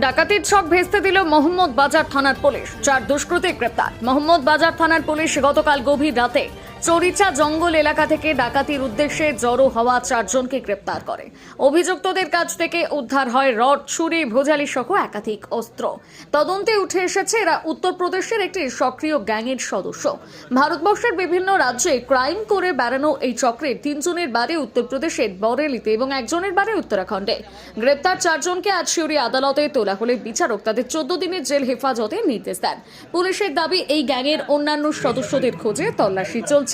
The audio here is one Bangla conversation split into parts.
ডাকাতির ছক ভেস্তে দিল মোহাম্মদ বাজার থানার পুলিশ। চার দুষ্কৃতী গ্রেপ্তার। মোহাম্মদ বাজার থানার পুলিশ গতকাল গভীর রাতে চরিচা জঙ্গল এলাকা থেকে ডাকাতির উদ্দেশ্যে জড়ো হওয়া চারজনকে গ্রেপ্তার করে। অভিযুক্তদের কাছ থেকে উদ্ধার হয় রড, ছুরি, ভোজালি সহ একাধিক অস্ত্র। তদন্তে উঠে এসেছে এরা উত্তরপ্রদেশের একটি সক্রিয় গ্যাংয়ের সদস্য। ভারতবর্ষের বিভিন্ন রাজ্যে ক্রাইম করে বেড়ানো এই চক্রের তিনজনের বাড়ি উত্তরপ্রদেশের বরেলিতে এবং একজনের বাড়ি উত্তরাখণ্ডে। গ্রেপ্তার চারজনকে আজ শিউরি আদালতে তোলা হলে বিচারক তাদের চোদ্দ দিনের জেল হেফাজতে নির্দেশ দেন। পুলিশের দাবি, এই গ্যাংয়ের অন্যান্য সদস্যদের খোঁজে তল্লাশি চলছে।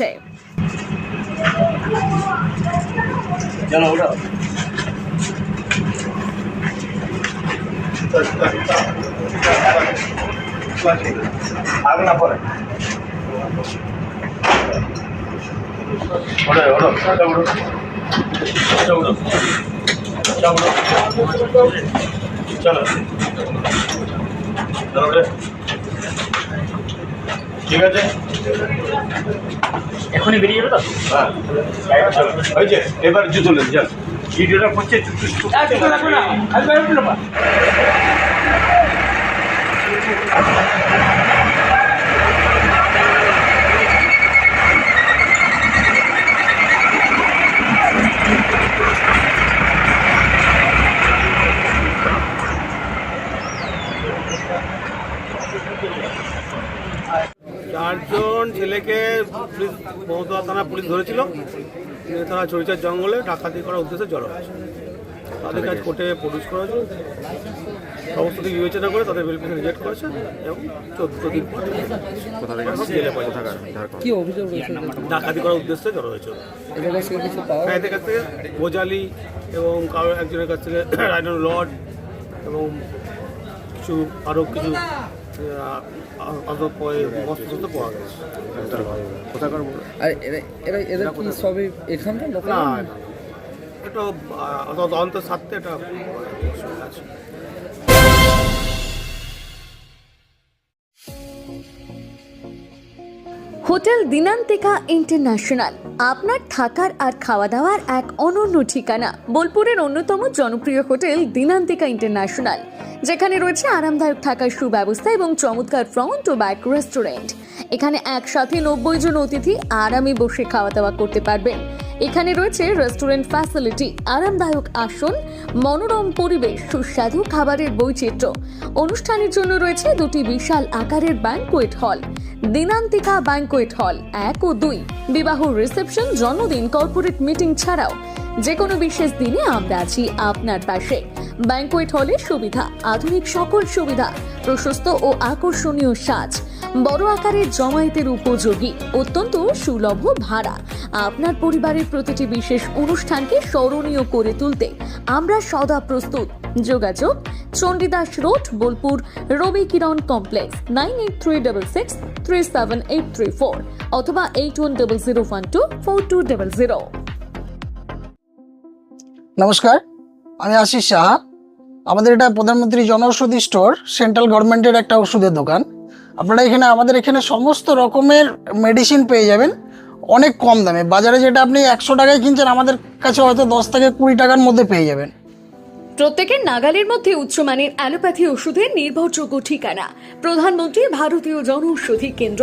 চলো। চলো ঠিক আছে? এখনই বেরিয়ে যাবে তো? হ্যাঁ। ওই যে এবার জুতো নেন যান। ভিডিওটা করছে একটু পুলিশ মমতা থানা পুলিশ ধরেছিল। তারা চরিচার জঙ্গলে ডাকাতি করার উদ্দেশ্যে জড়ো হয়েছে। তাদের কাজ কোর্টে প্রডিউস করা হয়েছে সমস্ত দিক বিবেচনা করে তাদের বেল রিজেক্ট করেছে এবং চোদ্দ দিন পর কি অভিযোগ ডাকাতি করার উদ্দেশ্যে জড়ো হয়েছে এদের কাছ থেকে গোজালি এবং কারও একজনের কাছ থেকে রাইডন লড এবং কিছু আরও কিছু আর এরা এরা এদের কি সবই এখানকার লোক না না। এটা আছে। Hotel Dinantika international. আপনার থাকার আর খাওয়া দাওয়ার এক অনন্য ঠিকানা, বোলপুরের অন্যতম জনপ্রিয় হোটেল দিনান্তিকা ইন্টারন্যাশনাল, যেখানে রয়েছে আরামদায়ক থাকার সুব্যবস্থা এবং চমৎকার ফ্রন্ট ও ব্যাক রেস্টুরেন্ট এখানে একসাথে নব্বই জন অতিথি আরামে বসে খাওয়া দাওয়া করতে পারবেন। এখানে রয়েছে রেস্টুরেন্ট ফ্যাসিলিটি আরামদায়ক আসন, মনোরম পরিবেশ, সুস্বাদু খাবারের বৈচিত্র্য। অনুষ্ঠানের জন্য রয়েছে দুটি বিশাল আকারের banquet hall Dinantika banquet hall এক ও দুই। বিবাহ রিসেপশন জন্মদিন কর্পোরেট মিটিং ছাড়াও যে কোনো বিশেষ দিনে আমরা আছি আপনার পাশে। ব্যাংকোয়েট হলের সুবিধা, আধুনিক সকল সুবিধা, প্রশস্ত ও আকর্ষণীয় সাজ। বড় আকারের জমায়েতের উপযোগী। অত্যন্ত সুলভ ভাড়া। আপনার পরিবারের প্রতিটি বিশেষ অনুষ্ঠানকে স্মরণীয় করে তুলতে আমরা সদা প্রস্তুত। যোগাযোগ Chandidas road, Bolpur, Rabi Kiran complex, nine eight three double six three seven eight three four অথবা eight one double zero one two four two double zero. নমস্কার, আমি আশিস সাহা। আমাদের এটা প্রধানমন্ত্রী জনঔষধি স্টোর, সেন্ট্রাল গভর্নমেন্টের একটা ওষুধের দোকান। আপনারা এখানে, আমাদের এখানে সমস্ত রকমের মেডিসিন পেয়ে যাবেন। অনেক কম দামে। বাজারে যেটা আপনি একশো টাকায় কিনছেন, আমাদের কাছে হয়তো দশ থেকে কুড়ি টাকার মধ্যে পেয়ে যাবেন। প্রত্যেকের নাগালের মধ্যে উচ্চমানের অ্যালোপ্যাথি ওষুধের নির্ভরযোগ্য ঠিকানা। প্রধানমন্ত্রী, ভারতীয় জনৌষধি কেন্দ্র।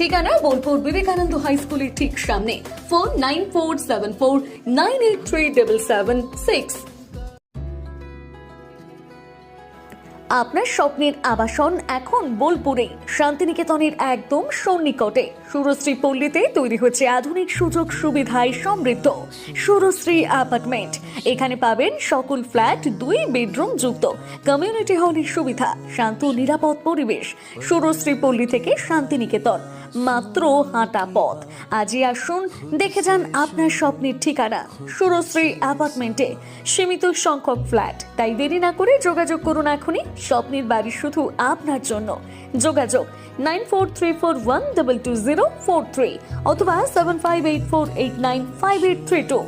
ঠিকানা বোলপুর বিবেকানন্দ হাই স্কুলের ঠিক সামনে। Phone nine four seven four nine eight three double seven six. আপনার স্বপ্নের আবাসন এখন বোলপুরে। শান্তিনিকেতনের একদম সন্নিকটে। সুরশ্রী পল্লীতে তৈরি হচ্ছে আধুনিক সুযোগ সুবিধায় সমৃদ্ধ। সুরশ্রী অ্যাপার্টমেন্ট। এখানে পাবেন সকল ফ্ল্যাট, দুই বেডরুম যুক্ত। কমিউনিটি হলের সুবিধা, শান্ত নিরাপদ পরিবেশ। সুরশ্রী পল্লী থেকে শান্তিনিকেতন। মাত্র হাঁটা পথ। আজই আসুন, দেখে যান আপনার স্বপ্নের ঠিকানা। সুরশ্রী অ্যাপার্টমেন্টে। সীমিত সংখ্যক ফ্ল্যাট। তাই দেরি না করে যোগাযোগ করুন এখনই। স্বপ্নের বাড়ি শুধু আপনার জন্য। যোগাযোগ nine four three four one double two zero four three অথবা seven five eight four eight nine five eight three two.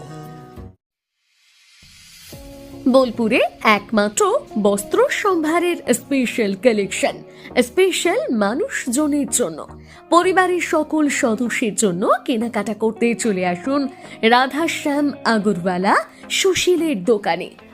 বোলপুরে একমাত্র বস্ত্র সম্ভারের স্পেশাল কালেকশন স্পেশাল মানুষজনের জন্য। পরিবারের সকল সদস্যের জন্য কেনাকাটা করতে চলে আসুন রাধাশ্যাম আগরওয়ালা সুশীলের দোকানে।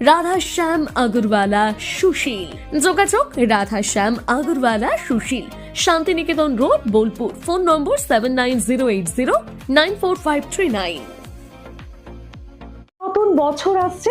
রাধাশ্যাম আগরওয়ালা, সুশীল। যোগাযোগ Radha Shyam Agarwala, Sushil. Santiniketan road, Bolpur. Phone number seven nine zero eight zero nine four five three nine নতুন বছর আসছে